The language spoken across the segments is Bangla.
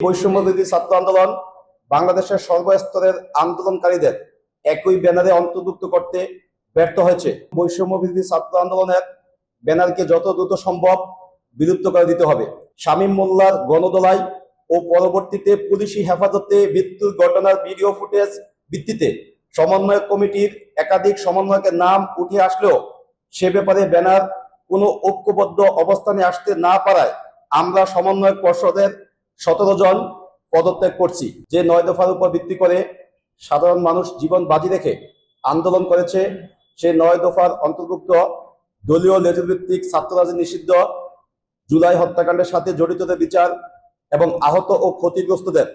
বৈষম্যবিরোধী ছাত্র আন্দোলন বাংলাদেশের সর্বস্তরের আন্দোলনকারীদের একই ব্যানারে অন্তর্ভুক্ত করতে ব্যর্থ হয়েছে। বৈষম্যবিরোধী ছাত্র আন্দোলনের ব্যানারকে যত দ্রুত সম্ভব বিলুপ্ত করে দিতে হবে। শামীম মোল্লার গণদোলাই ও পরবর্তীতে পুলিশি হেফাজতে মৃত্যুর ঘটনার ভিডিও ফুটেজ ভিত্তিতে সমন্বয় কমিটির একাধিক সমন্বয়কের নাম উঠে আসলেও সে ব্যাপারে ব্যানার কোনো ঐক্যবদ্ধ অবস্থানে আসতে না পারায় আমরা সমন্বয়ক পর্ষদের সতেরো জন পদত্যাগ করছি। যে নয় দফার উপর ভিত্তি করে সাধারণ মানুষ জীবন বাজি রেখে আন্দোলন করেছে সেই নয় দফার অন্তর্ভুক্ত দলীয় লেজভিত্তিক ছাত্ররাজি নিষিদ্ধ জুলাই হত্যাকাণ্ডের সাথে জড়িতদের বিচার এবং আহত ও ক্ষতিগ্রস্তদের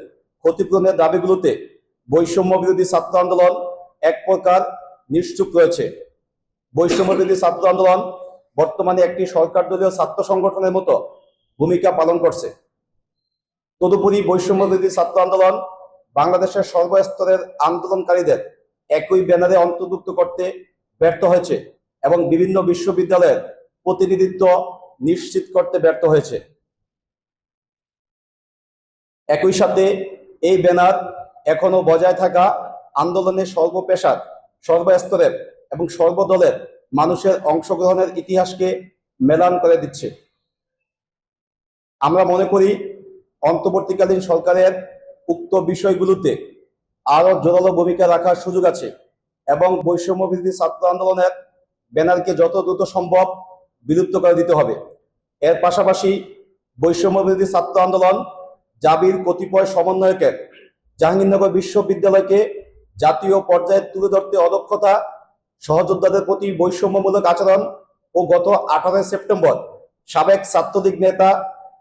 ক্ষতিপূরণের দাবিগুলোতে বৈষম্য বিরোধী ছাত্র আন্দোলন এক প্রকার নিশ্চুপ রয়েছে। বৈষম্য বিরোধী ছাত্র আন্দোলন বর্তমানে একটি সরকার দলীয় ছাত্র সংগঠনের মতো ভূমিকা পালন করছে। তদুপরি বৈষম্য ছাত্র আন্দোলন বাংলাদেশের সর্বস্তরের আন্দোলনকারীদের একই ব্যানারে অন্তর্ভুক্ত করতে ব্যর্থ হয়েছে এবং বিভিন্ন বিশ্ববিদ্যালয়ের প্রতিনিধিত্ব নিশ্চিত করতে ব্যর্থ হয়েছে। একই সাথে এই ব্যানার এখনও বজায় থাকা আন্দোলনের সর্বপেশার, সর্বস্তরের এবং সর্বদলের মানুষের অংশগ্রহণের ইতিহাসকে মেলান করে দিচ্ছে। আমরা মনে করি অন্তর্বর্তীকালীন সরকারের উক্ত বিষয়গুলোতে আরও জোরালো ভূমিকা রাখার সুযোগ আছে এবং বৈষম্য বিরোধী ছাত্র আন্দোলনের ব্যানারকে যত দ্রুত সম্ভব বিলুপ্ত করে দিতে হবে। এর পাশাপাশি বৈষম্য বিরোধী ছাত্র আন্দোলন জাবির কতিপয় সমন্বয়কের জাহাঙ্গীরনগর বিশ্ববিদ্যালয়কে জাতীয় পর্যায়ে তুলে ধরতে অদক্ষতা সহযোদ্ধাদের প্রতি বৈষম্যমূলক আচরণ ও গত আঠারোই সেপ্টেম্বর সাবেক ছাত্রলীগ নেতা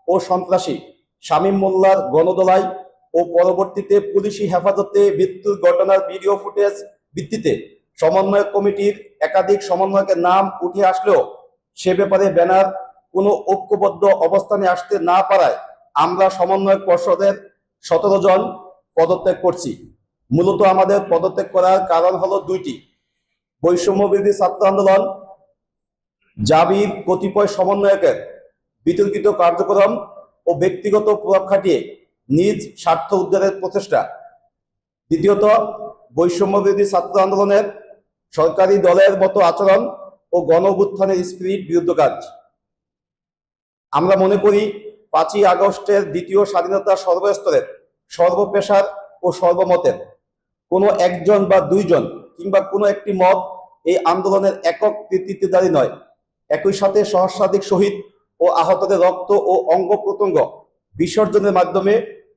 ও সন্ত্রাসী শামীম মোল্লার গণদোলাই ও পরবর্তীতে পুলিশি হেফাজতে মৃত্যুর ঘটনার ভিডিও ফুটেজ ভিত্তিতে সমন্বয় কমিটির একাধিক সমন্বয়কের নাম উঠে আসলেও সে ব্যাপারে ব্যানার কোনো ঐক্যবদ্ধ অবস্থানে আসতে না পারায় আমরা সমন্বয়ক পর্ষদের সতেরো জন পদত্যাগ করছি। মূলত আমাদের পদত্যাগ করার কারণ হলো দুইটি। বৈষম্য বিরোধী ছাত্র আন্দোলন, জাবির কতিপয় সমন্বয়কের বিতর্কিত কার্যক্রম ও ব্যক্তিগত প্রভাব খাটিয়ে নিজ স্বার্থ উদ্ধারের প্রচেষ্টা। দ্বিতীয়ত বৈষম্য বিরোধী ছাত্র আন্দোলনের সরকারি দলের মতো আচরণ ও গণ স্পিরিট বিরুদ্ধ কাজ। আমরা মনে করি, পাঁচই আগস্টের দ্বিতীয় স্বাধীনতা সর্বস্তরের সর্বপেশার ও সর্বমতের। কোনো একজন বা দুইজন কিংবা কোনো একটি মত এই আন্দোলনের একক কৃতিত্বদারী নয়। একই সাথে সহস্রাধিক শহীদ ও আহতদের রক্ত ও অঙ্গ প্রত্যঙ্গ বিসর্জনের মাধ্যমে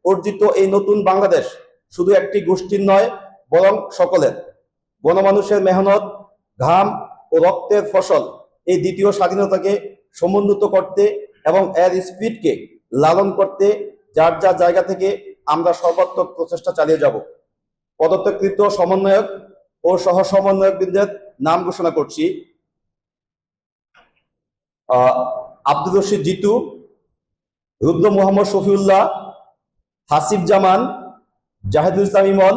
অর্জিত এই নতুন বাংলাদেশ শুধু একটি গোষ্ঠীর নয়, বরং সকলের। গণমানুষের মেহনত, ঘাম ও রক্তের ফসল এই দ্বিতীয় স্বাধীনতাকে সমুন্নত করতে এবং এর স্পিডকে লালন করতে যার যার জায়গা থেকে আমরা সর্বাত্মক প্রচেষ্টা চালিয়ে যাব। পদত্যাগকৃত সমন্বয়ক ও সহ সমন্বয়কবৃন্দের নাম ঘোষণা করছি। আব্দুর রশিদ জিতু, রুদ্র মোহাম্মদ শফিউল্লাহ, হাসিব জামান, জাহেদুল ইসলাম ইমন,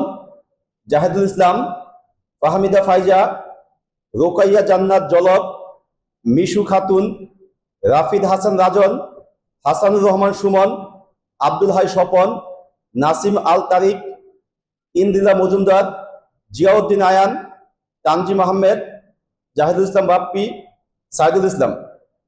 জাহেদুল ইসলাম, ফাহমিদা ফাইজা, রোকাইয়া জান্নাত জলক মিশু খাতুন, রাফিদ হাসান রাজন, হাসানুর রহমান সুমন, আব্দুল হাই স্বপন, নাসিম আল তারিক ইন্দিরা মজুমদার, জিয়াউদ্দিন আয়ান, তানজিম আহমেদ, জাহিদুল ইসলাম বাপ্পি, সাইদুল ইসলাম।